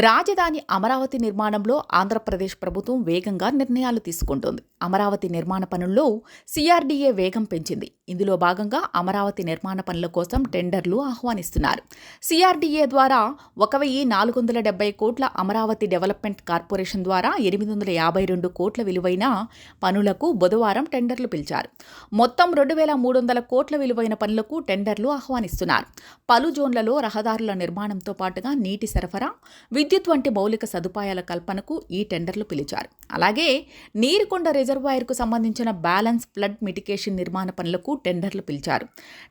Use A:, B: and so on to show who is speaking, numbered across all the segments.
A: రాజధాని అమరావతి నిర్మాణంలో ఆంధ్రప్రదేశ్ ప్రభుత్వం వేగంగా నిర్ణయాలు తీసుకుంటోంది. అమరావతి నిర్మాణ పనుల్లో సిఆర్డీఏ వేగం పెంచింది. ఇందులో భాగంగా అమరావతి నిర్మాణ పనుల కోసం టెండర్లు ఆహ్వానిస్తున్నారు. సిఆర్డీఏ ద్వారా ఒక వెయ్యి నాలుగు వందల డెబ్బై కోట్ల అమరావతి డెవలప్మెంట్ కార్పొరేషన్ ద్వారా ఎనిమిది వందల యాభై రెండు కోట్ల విలువైన పనులకు బుధవారం టెండర్లు పిలిచారు. మొత్తం రెండు వేల మూడు వందల కోట్ల విలువైన పనులకు టెండర్లు ఆహ్వానిస్తున్నారు. పలు జోన్లలో రహదారుల నిర్మాణంతో పాటుగా నీటి సరఫరా విద్యుత్ వంటి మౌలిక సదుపాయాల కల్పనకు ఈ టెండర్లు పిలిచారు. అలాగే నీరుకొండ రిజర్వాయర్కు సంబంధించిన బ్యాలెన్స్ ఫ్లడ్ మిటికేషన్ నిర్మాణ పనులకు టెండర్లు పిలిచారు.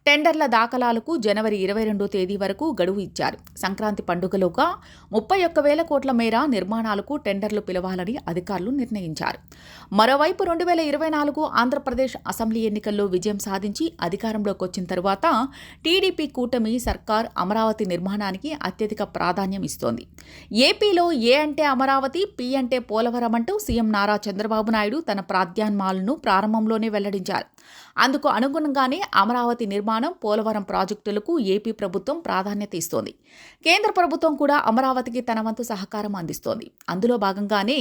A: టెండర్ల దాఖలాలకు జనవరి ఇరవై రెండో తేదీ వరకు గడువు ఇచ్చారు. సంక్రాంతి పండుగలోగా ముప్పై ఒక్క వేల కోట్ల మేర నిర్మాణాలకు టెండర్లు పిలవాలని అధికారులు నిర్ణయించారు. మరోవైపు రెండు వేల ఇరవై నాలుగు ఆంధ్రప్రదేశ్ అసెంబ్లీ ఎన్నికల్లో విజయం సాధించి అధికారంలోకి వచ్చిన తరువాత టీడీపీ కూటమి సర్కార్ అమరావతి నిర్మాణానికి అత్యధిక ప్రాధాన్యం ఇస్తోంది. ఏపీలో ఏ అంటే అమరావతి పి అంటే పోలవరం అంటూ సీఎం నారా చంద్రబాబు నాయుడు తన ప్రాధాన్యాలను ప్రారంభంలోనే వెల్లడించారు. అందుకు అనుగుణంగానే అమరావతి నిర్మాణం పోలవరం ప్రాజెక్టులకు ఏపీ ప్రభుత్వం ప్రాధాన్యత ఇస్తోంది. కేంద్ర ప్రభుత్వం కూడా అమరావతికి తన వంతు సహకారం అందిస్తోంది. అందులో భాగంగానే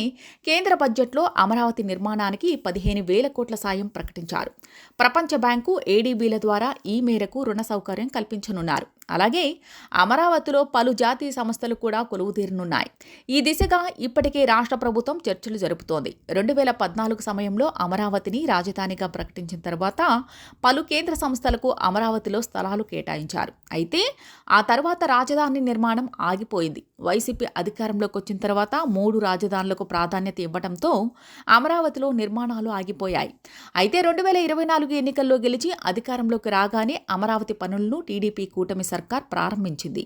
A: కేంద్ర బడ్జెట్లో అమరావతి నిర్మాణానికి పదిహేను వేల కోట్ల సాయం ప్రకటించారు. ప్రపంచ బ్యాంకు ఏడీబీల ద్వారా ఈ మేరకు రుణ సౌకర్యం కల్పించనున్నారు. అలాగే అమరావతిలో పలు జాతీయ సంస్థలు కూడా కొలువుతీరనున్నాయి. ఈ దిశగా ఇప్పటికే రాష్ట్ర ప్రభుత్వం చర్చలు జరుపుతోంది. రెండు వేల పద్నాలుగు సమయంలో అమరావతిని రాజధానిగా ప్రకటించిన తర్వాత పలు కేంద్ర సంస్థలకు అమరావతిలో స్థలాలు కేటాయించారు. అయితే ఆ తర్వాత రాజధాని నిర్మాణం ఆగిపోయింది. వైసీపీ అధికారంలోకి వచ్చిన తర్వాత మూడు రాజధానులకు ప్రాధాన్యత ఇవ్వడంతో అమరావతిలో నిర్మాణాలు ఆగిపోయాయి. అయితే రెండు వేల ఇరవై నాలుగు ఎన్నికల్లో గెలిచి అధికారంలోకి రాగానే అమరావతి పనులను టీడీపీ కూటమి సర్కార్ ప్రారంభించింది.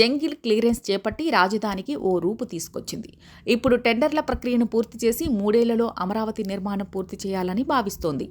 A: జంగిల్ క్లియరెన్స్ చేపట్టి రాజధానికి ఓ రూపు తీసుకొచ్చింది. ఇప్పుడు టెండర్ల ప్రక్రియను పూర్తి చేసి మూడేళ్ళలో అమరావతి నిర్మాణం పూర్తి చేయాలని భావిస్తోంది.